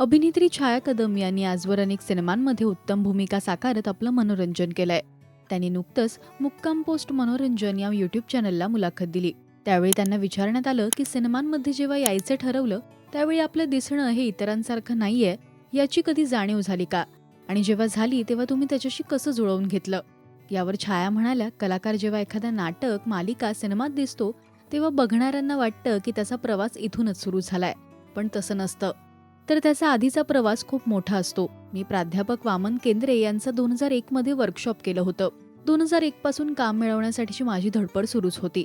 अभिनेत्री छाया कदम यांनी आजवर अनेक सिनेमांमध्ये उत्तम भूमिका साकारत आपलं मनोरंजन केलंय. त्यांनी नुकतंच मुक्काम पोस्ट मनोरंजन या युट्यूब चॅनलला मुलाखत दिली. त्यावेळी त्यांना विचारण्यात आलं की सिनेमांमध्ये जेव्हा यायचं ठरवलं त्यावेळी आपलं दिसणं हे इतरांसारखं नाहीये याची कधी जाणीव झाली का? आणि जेव्हा झाली तेव्हा तुम्ही त्याच्याशी कसं जुळवून घेतलं? यावर छाया म्हणाल्या कलाकार जेव्हा एखादा नाटक मालिका सिनेमात दिसतो तेव्हा बघणाऱ्यांना वाटतं की त्याचा प्रवास इथूनच सुरू झालाय. पण तसं नसतं. तर त्याचा आधीचा प्रवास खूप मोठा असतो. मी प्राध्यापक वामन केंद्रे यांचं दोन हजार एक मध्ये वर्कशॉप केलं होतं. दोन हजार एक पासून काम मिळवण्यासाठीची माझी धडपड सुरूच होती.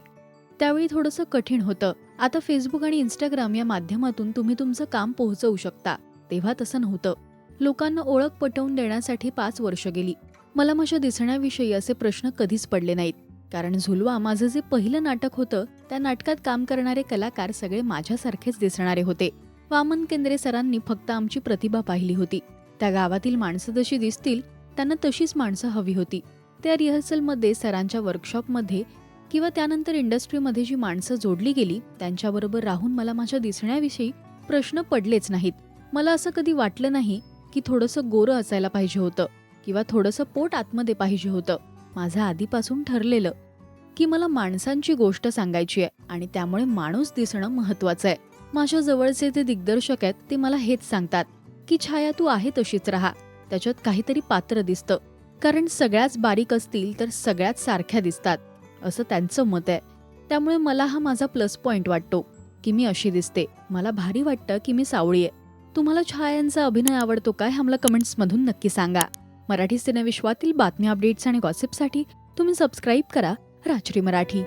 त्यावेळी थोडंसं कठीण होतं. आता फेसबुक आणि इंस्टाग्राम या माध्यमातून तुम्ही तुमचं काम पोहोचवू शकता. तेव्हा तसं नव्हतं. लोकांना ओळख पटवून देण्यासाठी पाच वर्ष गेली. मला माझ्या दिसण्याविषयी असे प्रश्न कधीच पडले नाहीत. कारण झुलवा माझं जे पहिलं नाटक होतं त्या नाटकात काम करणारे कलाकार सगळे माझ्यासारखेच दिसणारे होते. वामन केंद्रे सरांनी फक्त आमची प्रतिभा पाहिली होती. त्या गावातील माणसं जशी दिसतील त्यांना तशीच माणसं हवी होती. त्या रिहर्सलमध्ये सरांच्या वर्कशॉपमध्ये किंवा त्यानंतर इंडस्ट्रीमध्ये जी माणसं जोडली गेली त्यांच्याबरोबर राहून मला माझ्या दिसण्याविषयी प्रश्न पडलेच नाहीत. मला असं कधी वाटलं नाही की थोडंसं गोरं असायला पाहिजे होतं किंवा थोडंसं पोट आतमध्ये पाहिजे होतं. माझं आधीपासून ठरलेलं की मला माणसांची गोष्ट सांगायची आहे आणि त्यामुळे माणूस दिसणं महत्वाचं आहे. माझ्या जवळचे जे दिग्दर्शक आहेत ते मला हेच सांगतात की छाया तू आहे तशीच राहा. त्याच्यात काहीतरी पात्र दिसतं. कारण सगळ्याच बारीक असतील तर सगळ्याच सारख्या दिसतात असं त्यांचं मत आहे. त्यामुळे मला हा माझा प्लस पॉइंट वाटतो की मी अशी दिसते. मला भारी वाटतं की मी सावळी आहे. तुम्हाला छायांचा अभिनय आवडतो काय आम्हाला मला कमेंट्समधून नक्की सांगा. मराठी सिनेविश्वातील बातम्या अपडेट्स आणि गॉसिपसाठी तुम्ही सबस्क्राईब करा राजश्री मराठी.